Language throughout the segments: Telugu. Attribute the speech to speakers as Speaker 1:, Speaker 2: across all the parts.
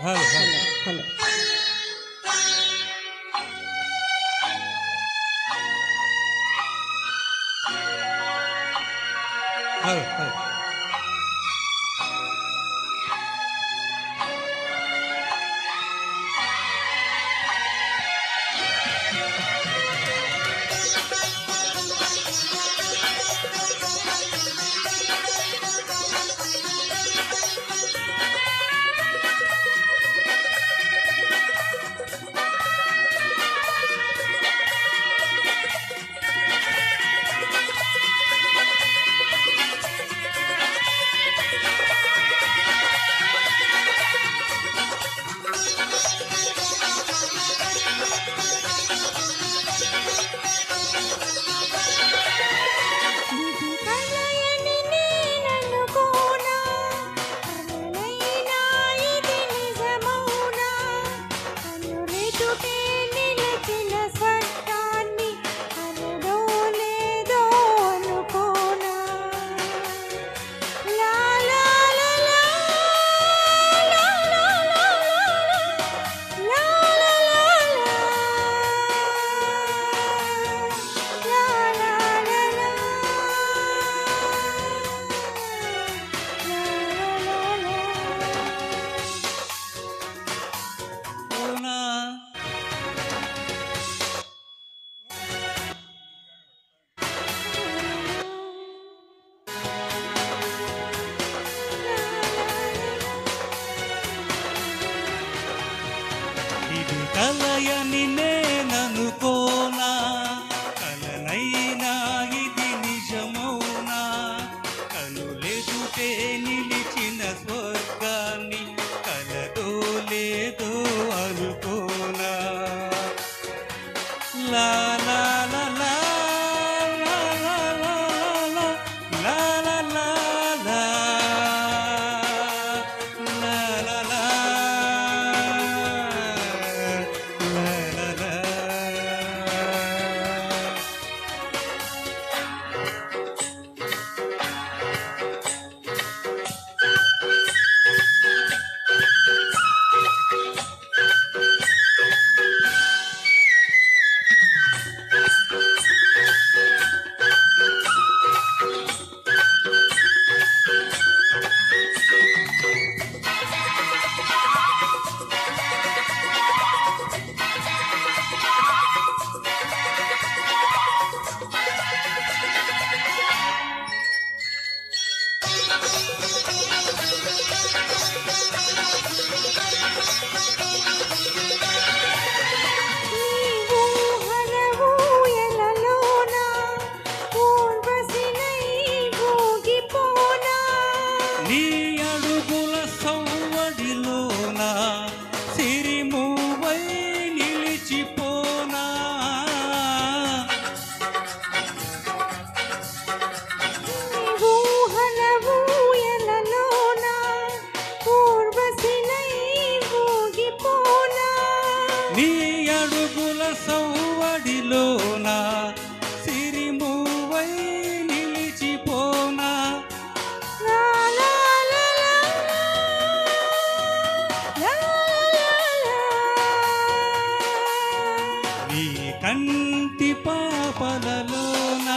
Speaker 1: 好嘞，好嘞，好
Speaker 2: 嘞。好嘞，好嘞。ಕಲಯ
Speaker 1: ನಿನೇ కంటి పాపలలోనా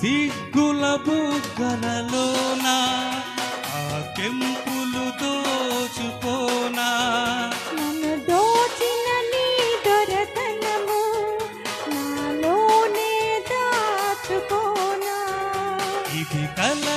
Speaker 1: సిగ్గుల బుగ్గలలోన ఆ కెంపులు దోచుకోనా.
Speaker 2: నన్ను దోచిన నీ దొరతనము నాలోనే దాచుకోనా.
Speaker 1: ఇది కల